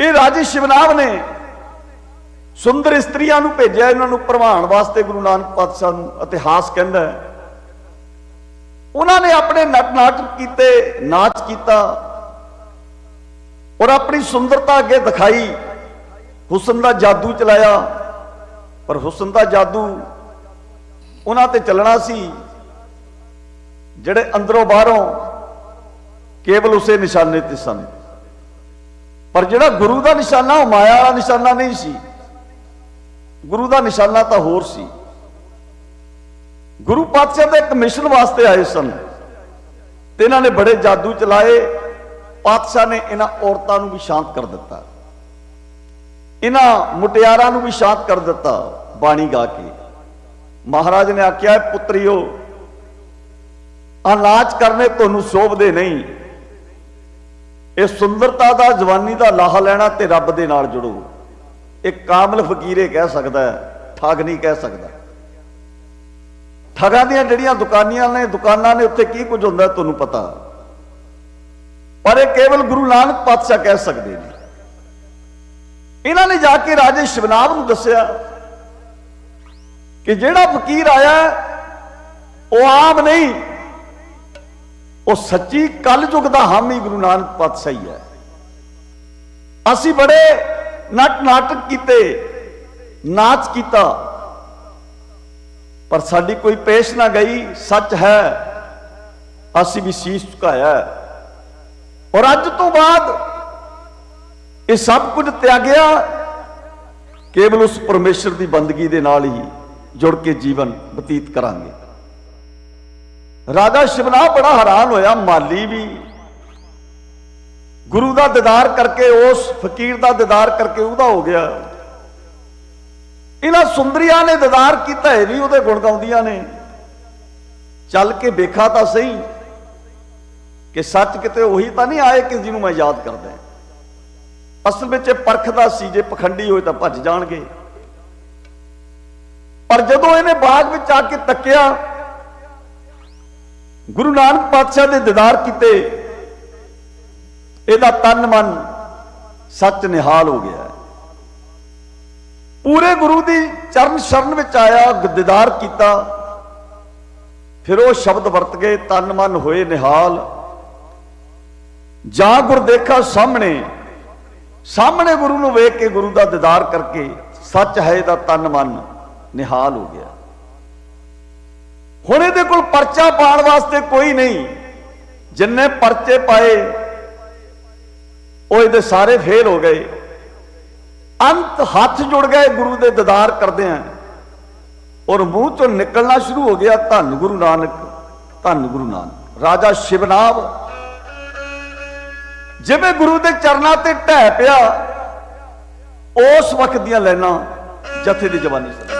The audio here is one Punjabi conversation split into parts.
ਇਹ ਰਾਜੇ ਸ਼ਿਵਨਾਵ ਨੇ ਸੁੰਦਰ ਇਸਤਰੀਆਂ ਨੂੰ ਭੇਜਿਆ, ਇਹਨਾਂ ਨੂੰ ਭਰਵਾਉਣ ਵਾਸਤੇ ਗੁਰੂ ਨਾਨਕ ਪਾਤਸ਼ਾਹ ਨੂੰ ਇਤਿਹਾਸ ਕਹਿੰਦਾ ਹੈ। ਉਹਨਾਂ ਨੇ ਆਪਣੇ ਨਟ ਨਾਟਕ ਕੀਤੇ, ਨਾਚ ਕੀਤਾ ਔਰ ਆਪਣੀ ਸੁੰਦਰਤਾ ਅੱਗੇ ਦਿਖਾਈ। ਹੁਸਨ ਦਾ ਜਾਦੂ ਚਲਾਇਆ, ਪਰ ਹੁਸਨ ਦਾ ਜਾਦੂ ਉਹਨਾਂ ਤੇ ਚੱਲਣਾ ਸੀ, ਜਿਹੜੇ ਅੰਦਰੋਂ ਬਾਹਰੋਂ ਕੇਵਲ ਉਸੇ ਨਿਸ਼ਾਨੇ ਤੇ ਸਨ। ਪਰ ਜਿਹੜਾ ਗੁਰੂ ਦਾ ਨਿਸ਼ਾਨਾ ਉਹ ਮਾਇਆ ਵਾਲਾ ਨਿਸ਼ਾਨਾ ਨਹੀਂ ਸੀ। ਗੁਰੂ ਦਾ ਨਿਸ਼ਾਨਾ ਤਾਂ ਹੋਰ ਸੀ। ਗੁਰੂ ਪਾਤਸ਼ਾਹ ਦੇ ਇੱਕ ਮਿਸ਼ਨ ਵਾਸਤੇ ਆਏ ਸਨ। ਤੇ ਇਹਨਾਂ ਨੇ ਬੜੇ ਜਾਦੂ ਚਲਾਏ। ਪਾਤਸ਼ਾਹ ਨੇ ਇਹਨਾਂ ਔਰਤਾਂ ਨੂੰ ਵੀ ਸ਼ਾਂਤ ਕਰ ਦਿੱਤਾ। ਇਹਨਾਂ ਮੁਟਿਆਰਾਂ ਨੂੰ ਵੀ ਸ਼ਾਂਤ ਕਰ ਦਿੱਤਾ ਬਾਣੀ ਗਾ ਕੇ। ਮਹਾਰਾਜ ਨੇ ਆਖਿਆ, ਪੁੱਤਰਿਓ ਆ ਨਾਚ ਕਰਨੇ ਤੁਹਾਨੂੰ ਸੋਭਦੇ ਨਹੀਂ। ਇਹ ਸੁੰਦਰਤਾ ਦਾ, ਜਵਾਨੀ ਦਾ ਲਾਹਾ ਲੈਣਾ ਤੇ ਰੱਬ ਦੇ ਨਾਲ ਜੁੜੋ। ਇਹ ਕਾਮਲ ਫਕੀਰੇ ਕਹਿ ਸਕਦਾ ਹੈ, ਠੱਗ ਨਹੀਂ ਕਹਿ ਸਕਦਾ। ਠੱਗਾਂ ਦੀਆਂ ਜਿਹੜੀਆਂ ਦੁਕਾਨੀਆਂ ਨੇ, ਦੁਕਾਨਾਂ ਨੇ, ਉੱਥੇ ਕੀ ਕੁਝ ਹੁੰਦਾ ਤੁਹਾਨੂੰ ਪਤਾ? ਪਰ ਇਹ ਕੇਵਲ ਗੁਰੂ ਨਾਨਕ ਪਾਤਸ਼ਾਹ ਕਹਿ ਸਕਦੇ ਨੇ। ਇਹਨਾਂ ਨੇ ਜਾ ਕੇ ਰਾਜੇ ਸ਼ਿਵਨਾਬ ਨੂੰ ਦੱਸਿਆ ਕਿ ਜਿਹੜਾ ਫਕੀਰ ਆਇਆ, ਉਹ ਆਮ ਨਹੀਂ ਉਹ ਸੱਚੀ ਕਲਯੁਗ ਦਾ ਹਾਮੀ ਗੁਰੂ ਨਾਨਕ ਪਾਤਸ਼ਾਹੀ ਹੈ। ਅਸੀਂ ਬੜੇ ਨਟ ਨਾਟਕ ਕੀਤੇ, ਨਾਚ ਕੀਤਾ, ਪਰ ਸਾਡੀ ਕੋਈ ਪੇਸ਼ ਨਾ ਗਈ, ਸੱਚ ਹੈ, ਅਸੀਂ ਵੀ ਸੀਸ ਝੁਕਾਇਆ ਔਰ ਅੱਜ ਤੋਂ ਬਾਅਦ ਇਹ ਸਭ ਕੁਝ ਤਿਆਗਿਆ, ਕੇਵਲ ਉਸ ਪਰਮੇਸ਼ਰ ਦੀ ਬੰਦਗੀ ਦੇ ਨਾਲ ਹੀ ਜੁੜ ਕੇ ਜੀਵਨ ਬਤੀਤ ਕਰਾਂਗੇ। ਰਾਜਾ ਸ਼ਿਵਨਾਹ ਬੜਾ ਹੈਰਾਨ ਹੋਇਆ, ਮਾਲੀ ਵੀ। ਗੁਰੂ ਦਾ ਦੀਦਾਰ ਕਰਕੇ, ਉਸ ਫਕੀਰ ਦਾ ਦੀਦਾਰ ਕਰਕੇ ਉਹਦਾ ਹੋ ਗਿਆ। ਇਹਨਾਂ ਸੁੰਦਰੀਆਂ ਨੇ ਦੀਦਾਰ ਕੀਤਾ, ਇਹ ਵੀ ਉਹਦੇ ਗੁਣ ਗਾਉਂਦੀਆਂ ਨੇ। ਚੱਲ ਕੇ ਵੇਖਾ ਤਾਂ ਸਹੀ, ਕਿ ਸੱਚ ਕਿਤੇ ਉਹੀ ਤਾਂ ਨਹੀਂ ਆਏ ਕਿ ਜਿਹਨੂੰ ਮੈਂ ਯਾਦ ਕਰਦਾ। ਅਸਲ ਵਿੱਚ ਇਹ ਪਰਖਦਾ ਸੀ, ਜੇ ਪਖੰਡੀ ਹੋਏ ਤਾਂ ਭੱਜ ਜਾਣਗੇ। ਪਰ ਜਦੋਂ ਇਹਨੇ ਬਾਗ ਵਿੱਚ ਆ ਕੇ ਤੱਕਿਆ ਗੁਰੂ ਨਾਨਕ ਪਾਤਸ਼ਾਹ ਦੇ ਦੀਦਾਰ ਕੀਤੇ, ਇਹਦਾ ਤਨ ਮਨ ਸੱਚ ਨਿਹਾਲ ਹੋ ਗਿਆ ਪੂਰੇ ਗੁਰੂ ਦੀ ਚਰਨ ਸ਼ਰਨ ਵਿੱਚ ਆਇਆ, ਦੀਦਾਰ ਕੀਤਾ, ਫਿਰ ਉਹ ਸ਼ਬਦ ਵਰਤ ਗਏ ਤਨ ਮਨ ਹੋਏ ਨਿਹਾਲ। ਜਾਂ ਗੁਰ ਦੇਖਾ ਸਾਹਮਣੇ ਸਾਹਮਣੇ ਗੁਰੂ ਨੂੰ ਵੇਖ ਕੇ ਗੁਰੂ ਦਾ ਦੀਦਾਰ ਕਰਕੇ ਸੱਚ ਹੈ, ਇਹਦਾ ਤਨ ਮਨ ਨਿਹਾਲ ਹੋ ਗਿਆ। ਹੁਣ ਇਹਦੇ ਕੋਲ ਪਰਚਾ ਪਾਉਣ ਵਾਸਤੇ ਕੋਈ ਨਹੀਂ। ਜਿੰਨੇ ਪਰਚੇ ਪਾਏ, ਉਹ ਇਹਦੇ ਸਾਰੇ ਫੇਲ ਹੋ ਗਏ। ਅੰਤ ਹੱਥ ਜੁੜ ਗਏ ਗੁਰੂ ਦੇ ਦੀਦਾਰ ਕਰਦੇ ਆਂ ਔਰ ਮੂੰਹ ਚੋਂ ਨਿਕਲਣਾ ਸ਼ੁਰੂ ਹੋ ਗਿਆ ਧੰਨ ਗੁਰੂ ਨਾਨਕ, ਧੰਨ ਗੁਰੂ ਨਾਨਕ। ਰਾਜਾ ਸ਼ਿਵਨਾਬ, ਜਿਵੇਂ ਗੁਰੂ ਦੇ ਚਰਨਾਂ ਤੇ ਢਹਿ ਪਿਆ, ਉਸ ਵਕਤ ਦੀਆਂ ਲੈਣਾ ਜਥੇ ਦੀ ਜਵਾਨੀ ਸੀ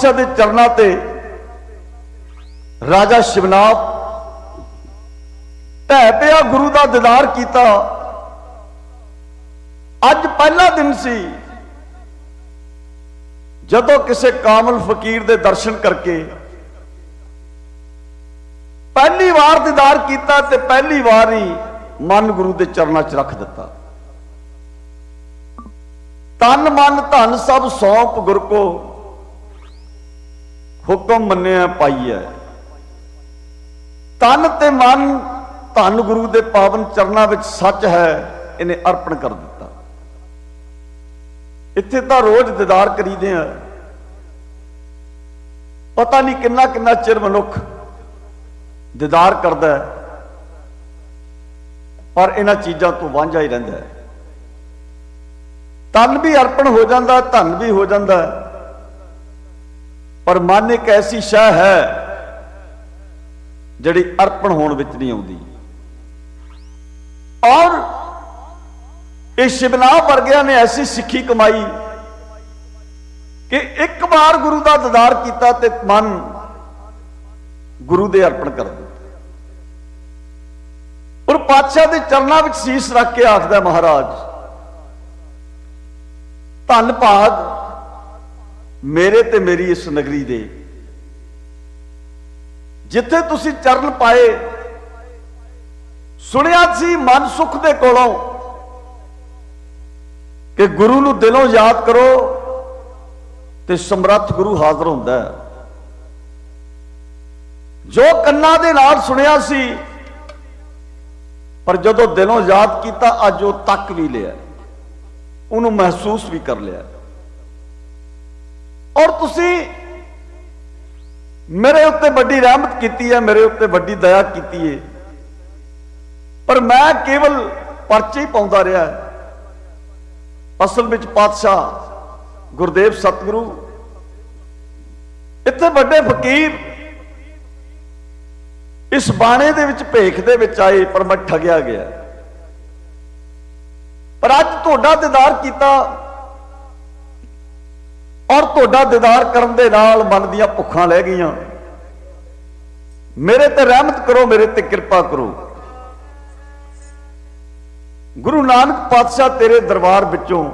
ਪਾਤਸ਼ਾਹ ਦੇ ਚਰਨਾਂ ਤੇ ਰਾਜਾ ਸ਼ਿਵਨਾਥ ਢਹਿ ਪਿਆ ਗੁਰੂ ਦਾ ਦੀਦਾਰ ਕੀਤਾ। ਅੱਜ ਪਹਿਲਾ ਦਿਨ ਸੀ। ਜਦੋਂ ਕਿਸੇ ਕਾਮਲ ਫਕੀਰ ਦੇ ਦਰਸ਼ਨ ਕਰਕੇ ਪਹਿਲੀ ਵਾਰ ਦੀਦਾਰ ਕੀਤਾ ਤੇ ਪਹਿਲੀ ਵਾਰ ਹੀ ਮਨ ਗੁਰੂ ਦੇ ਚਰਨਾਂ 'ਚ ਰੱਖ ਦਿੱਤਾ। ਤਨ ਮਨ ਧਨ ਸਭ ਸੌਂਪ ਗੁਰ ਕੋ ਹੁਕਮ ਮੰਨਿਆ ਪਾਈਐ ਤਨ ਤੇ ਮਨ ਧੰਨ ਗੁਰੂ ਦੇ ਪਾਵਨ ਚਰਨਾਂ ਵਿੱਚ ਸੱਚ ਹੈ, ਇਹਨੇ ਅਰਪਣ ਕਰ ਦਿੱਤਾ। ਇੱਥੇ ਤਾਂ ਰੋਜ਼ ਦੀਦਾਰ ਕਰੀਦੇ ਆ। ਪਤਾ ਨਹੀਂ ਕਿੰਨਾ ਕਿੰਨਾ ਚਿਰ ਮਨੁੱਖ ਦੀਦਾਰ ਕਰਦਾ ਪਰ ਇਹਨਾਂ ਚੀਜ਼ਾਂ ਤੋਂ ਵਾਂਝਾ ਹੀ ਰਹਿੰਦਾ ਤਨ ਵੀ ਅਰਪਣ ਹੋ ਜਾਂਦਾ, ਧਨ ਵੀ ਹੋ ਜਾਂਦਾ ਪਰ ਮਨ ਇੱਕ ਐਸੀ ਸ਼ੈ ਹੈ ਜਿਹੜੀ ਅਰਪਣ ਹੋਣ ਵਿੱਚ ਨਹੀਂ ਆਉਂਦੀ। ਔਰ ਇਹ ਸ਼ਿਵਨਾ ਵਰਗਿਆਂ ਨੇ ਐਸੀ ਸਿੱਖੀ ਕਮਾਈ ਕਿ ਇੱਕ ਵਾਰ ਗੁਰੂ ਦਾ ਦੀਦਾਰ ਕੀਤਾ ਤੇ ਮਨ ਗੁਰੂ ਦੇ ਅਰਪਣ ਕਰ ਦਿੱਤਾ। ਔਰ ਪਾਤਸ਼ਾਹ ਦੇ ਚਰਨਾਂ ਵਿੱਚ ਸੀਸ ਰੱਖ ਕੇ ਆਖਦਾ ਮਹਾਰਾਜ ਧੰਨ ਭਾਗ ਮੇਰੇ ਤੇ ਮੇਰੀ ਇਸ ਨਗਰੀ ਦੇ। ਜਿੱਥੇ ਤੁਸੀਂ ਚਰਨ ਪਾਏ, ਸੁਣਿਆ ਸੀ ਮਨ ਸੁਖ ਦੇ ਕੋਲੋਂ ਕਿ ਗੁਰੂ ਨੂੰ ਦਿਲੋਂ ਯਾਦ ਕਰੋ ਤੇ ਸਮਰੱਥ ਗੁਰੂ ਹਾਜ਼ਰ ਹੁੰਦਾ ਹੈ। ਜੋ ਕੰਨਾਂ ਦੇ ਨਾਲ ਸੁਣਿਆ ਸੀ, ਪਰ ਜਦੋਂ ਦਿਲੋਂ ਯਾਦ ਕੀਤਾ, ਅੱਜ ਉਹ ਤੱਕ ਵੀ ਲਿਆ। ਉਹਨੂੰ ਮਹਿਸੂਸ ਵੀ ਕਰ ਲਿਆ। ਔਰ ਤੁਸੀਂ ਮੇਰੇ ਉੱਤੇ ਵੱਡੀ ਰਹਿਮਤ ਕੀਤੀ ਹੈ, ਮੇਰੇ ਉੱਤੇ ਵੱਡੀ ਦਇਆ ਕੀਤੀ ਹੈ। ਪਰ ਮੈਂ ਕੇਵਲ ਪਰਚੇ ਹੀ ਪਾਉਂਦਾ ਰਿਹਾ ਅਸਲ ਵਿੱਚ ਪਾਤਸ਼ਾਹ ਗੁਰਦੇਵ ਸਤਿਗੁਰੂ, ਇੱਥੇ ਵੱਡੇ ਫਕੀਰ ਇਸ ਬਾਣੇ ਦੇ ਵਿੱਚ ਭੇਖ ਦੇ ਵਿੱਚ ਆਏ, ਪਰ ਮੈਂ ਠਗਿਆ ਗਿਆ। ਪਰ ਅੱਜ ਤੁਹਾਡਾ ਦੀਦਾਰ ਕੀਤਾ ਔਰ ਤੁਹਾਡਾ ਦੀਦਾਰ ਕਰਨ ਦੇ ਨਾਲ ਮਨ ਦੀਆਂ ਭੁੱਖਾਂ ਲੈ ਗਈਆਂ। ਮੇਰੇ ਤੇ ਰਹਿਮਤ ਕਰੋ, ਮੇਰੇ ਤੇ ਕਿਰਪਾ ਕਰੋ। ਗੁਰੂ ਨਾਨਕ ਪਾਤਸ਼ਾਹ ਤੇਰੇ ਦਰਬਾਰ ਵਿੱਚੋਂ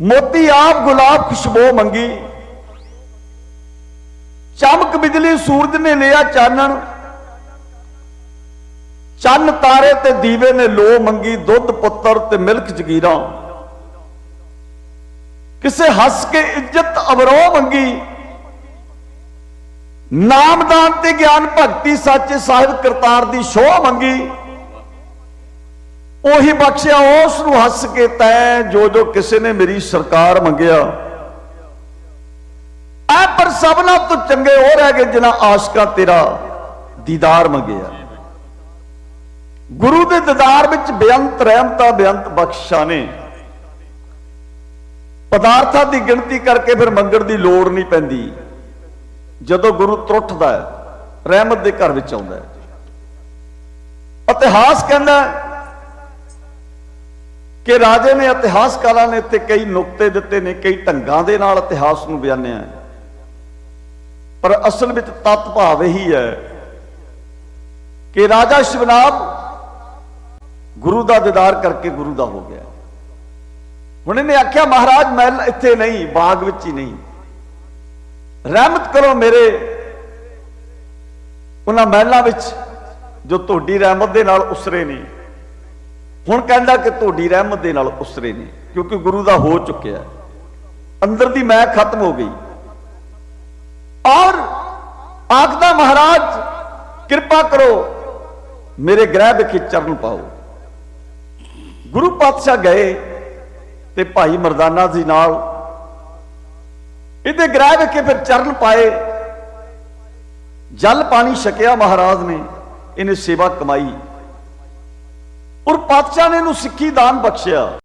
ਮੋਤੀ ਆਪ ਗੁਲਾਬ ਖੁਸ਼ਬੂ ਮੰਗੀ। ਚਮਕ ਬਿਜਲੀ ਸੂਰਜ ਨੇ ਲਿਆ ਚਾਨਣ। ਚੰਨ ਤਾਰੇ ਤੇ ਦੀਵੇ ਨੇ ਲੋ ਮੰਗੀ, ਦੁੱਧ, ਪੁੱਤਰ ਤੇ ਮਿਲਕ ਜਗੀਰਾਂ। ਕਿਸੇ ਹੱਸ ਕੇ ਇੱਜ਼ਤ ਅਵਰੋ ਮੰਗੀ। ਨਾਮਦਾਨ ਤੇ ਗਿਆਨ ਭਗਤੀ ਸੱਚੇ ਸਾਹਿਬ ਕਰਤਾਰ ਦੀ ਸ਼ੋਹ ਮੰਗੀ। ਉਹੀ ਬਖਸ਼ਿਆ ਉਸ ਨੂੰ ਹੱਸ ਕੇ ਤੈ ਜੋ ਜੋ ਕਿਸੇ ਨੇ ਮੇਰੀ ਸਰਕਾਰ ਮੰਗਿਆ। ਐ ਪਰ ਸਭਨਾ ਤੋਂ ਚੰਗੇ ਹੋ ਰਹਿ ਗਏ ਜਿਨ੍ਹਾਂ ਆਸ਼ਕਾ ਤੇਰਾ ਦੀਦਾਰ ਮੰਗਿਆ। ਗੁਰੂ ਦੇ ਦੀਦਾਰ ਵਿੱਚ ਬੇਅੰਤ ਰਹਿਮਤਾਂ, ਬੇਅੰਤ ਬਖਸ਼ਾਂ ਨੇ। ਪਦਾਰਥਾਂ ਦੀ ਗਿਣਤੀ ਕਰਕੇ ਫਿਰ ਮੰਗਣ ਦੀ ਲੋੜ ਨਹੀਂ ਪੈਂਦੀ। ਜਦੋਂ ਗੁਰੂ ਤਰੁੱਠਦਾ ਹੈ, ਰਹਿਮਤ ਦੇ ਘਰ ਵਿੱਚ ਆਉਂਦਾ ਹੈ। ਇਤਿਹਾਸ ਕਹਿੰਦਾ ਕਿ ਰਾਜੇ ਨੇ ਇਤਿਹਾਸਕਾਰਾਂ ਨੇ ਇੱਥੇ ਕਈ ਨੁਕਤੇ ਦਿੱਤੇ ਨੇ, ਕਈ ਢੰਗਾਂ ਦੇ ਨਾਲ ਇਤਿਹਾਸ ਨੂੰ ਬਿਆਨਿਆ ਪਰ ਅਸਲ ਵਿੱਚ ਤੱਤ ਭਾਵ ਇਹੀ ਹੈ ਕਿ ਰਾਜਾ ਸ਼ਿਵਨਾਥ ਗੁਰੂ ਦਾ ਦੀਦਾਰ ਕਰਕੇ ਗੁਰੂ ਦਾ ਹੋ ਗਿਆ। ਹੁਣ ਇਹਨੇ ਆਖਿਆ, ਮਹਾਰਾਜ ਮਹਿਲ ਇੱਥੇ ਨਹੀਂ, ਬਾਗ ਵਿੱਚ ਹੀ ਨਹੀਂ। ਰਹਿਮਤ ਕਰੋ ਮੇਰੇ ਉਹਨਾਂ ਮਹਿਲਾਂ ਵਿੱਚ, ਜੋ ਤੁਹਾਡੀ ਰਹਿਮਤ ਦੇ ਨਾਲ ਉਸਰੇ ਨੇ। ਹੁਣ ਕਹਿੰਦਾ ਕਿ ਤੁਹਾਡੀ ਰਹਿਮਤ ਦੇ ਨਾਲ ਉਸਰੇ ਨੇ, ਕਿਉਂਕਿ ਗੁਰੂ ਦਾ ਹੋ ਚੁੱਕਿਆ। ਅੰਦਰ ਦੀ ਮੈਂ ਖਤਮ ਹੋ ਗਈ। ਔਰ ਆਖਦਾ, ਮਹਾਰਾਜ, ਕਿਰਪਾ ਕਰੋ, ਮੇਰੇ ਗ੍ਰਹਿ ਵਿਖੇ ਚਰਨ ਪਾਓ। ਗੁਰੂ ਪਾਤਸ਼ਾਹ ਗਏ। ਤੇ ਭਾਈ ਮਰਦਾਨਾ ਜੀ ਨਾਲ ਇਹਦੇ ਗ੍ਰਹਿ ਵਿਖੇ ਫਿਰ ਚਰਨ ਪਾਏ। ਜਲ ਪਾਣੀ ਛਕਿਆ ਮਹਾਰਾਜ ਨੇ, ਇਹਨੇ ਸੇਵਾ ਕਮਾਈ। ਔਰ ਪਾਤਸ਼ਾਹ ਨੇ ਇਹਨੂੰ ਸਿੱਖੀ ਦਾਨ ਬਖਸ਼ਿਆ।